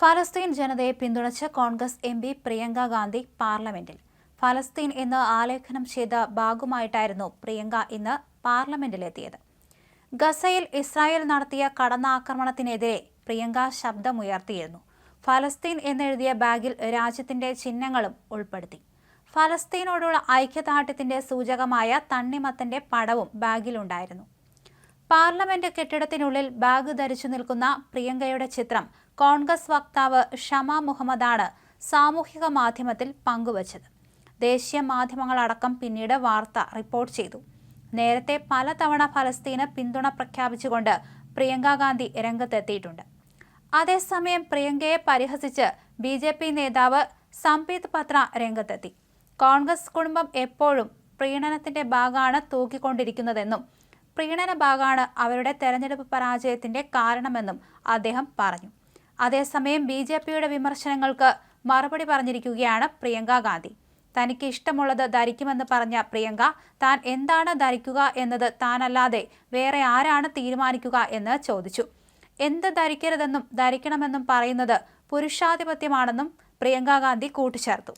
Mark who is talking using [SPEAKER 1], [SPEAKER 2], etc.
[SPEAKER 1] ഫലസ്തീൻ ജനതയെ പിന്തുണച്ച് കോൺഗ്രസ് എം പി പ്രിയങ്ക ഗാന്ധി പാർലമെന്റിൽ. ഫലസ്തീൻ എന്ന് ആലേഖനം ചെയ്ത ഭാഗമായിട്ടായിരുന്നു പ്രിയങ്ക ഇന്ന് പാർലമെന്റിലെത്തിയത്. ഗസയിൽ ഇസ്രായേൽ നടത്തിയ കടന്നാക്രമണത്തിനെതിരെ പ്രിയങ്ക ശബ്ദമുയർത്തിയിരുന്നു. ഫലസ്തീൻ എന്നെഴുതിയ ബാഗിൽ രാജ്യത്തിന്റെ ചിഹ്നങ്ങളും ഉൾപ്പെടുത്തി. ഫലസ്തീനോടുള്ള ഐക്യദാർഢ്യത്തിന്റെ സൂചകമായ തണ്ണിമത്തന്റെ പടവും ബാഗിലുണ്ടായിരുന്നു. പാർലമെന്റ് കെട്ടിടത്തിനുള്ളിൽ ബാഗ് ധരിച്ചു നിൽക്കുന്ന പ്രിയങ്കയുടെ ചിത്രം കോൺഗ്രസ് വക്താവ് ഷമ മുഹമ്മദാണ് സാമൂഹിക മാധ്യമത്തിൽ പങ്കുവച്ചത്. ദേശീയ മാധ്യമങ്ങളടക്കം പിന്നീട് വാർത്ത റിപ്പോർട്ട് ചെയ്തു. നേരത്തെ പലതവണ ഫലസ്തീന് പിന്തുണ പ്രഖ്യാപിച്ചുകൊണ്ട് പ്രിയങ്ക ഗാന്ധി രംഗത്തെത്തിയിട്ടുണ്ട്. അതേസമയം പ്രിയങ്കയെ പരിഹസിച്ച് ബി ജെ പി നേതാവ് സംപീത് പത്ര രംഗത്തെത്തി. കോൺഗ്രസ് കുടുംബം എപ്പോഴും പ്രീണനത്തിന്റെ ഭാഗമാണ് തൂക്കിക്കൊണ്ടിരിക്കുന്നതെന്നും പ്രീണന ഭാഗമാണ് അവരുടെ തെരഞ്ഞെടുപ്പ് പരാജയത്തിന്റെ കാരണമെന്നും അദ്ദേഹം പറഞ്ഞു. അതേസമയം ബി ജെ പിയുടെ വിമർശനങ്ങൾക്ക് മറുപടി പറഞ്ഞിരിക്കുകയാണ് പ്രിയങ്ക ഗാന്ധി. തനിക്ക് ഇഷ്ടമുള്ളത് ധരിക്കുമെന്ന് പറഞ്ഞ പ്രിയങ്ക താൻ എന്താണ് ധരിക്കുക എന്നത് താനല്ലാതെ വേറെ ആരാണ് തീരുമാനിക്കുക എന്ന് ചോദിച്ചു. എന്ത് ധരിക്കരുതെന്നും ധരിക്കണമെന്നും പറയുന്നത് പുരുഷാധിപത്യമാണെന്നും പ്രിയങ്ക ഗാന്ധി കൂട്ടിച്ചേർത്തു.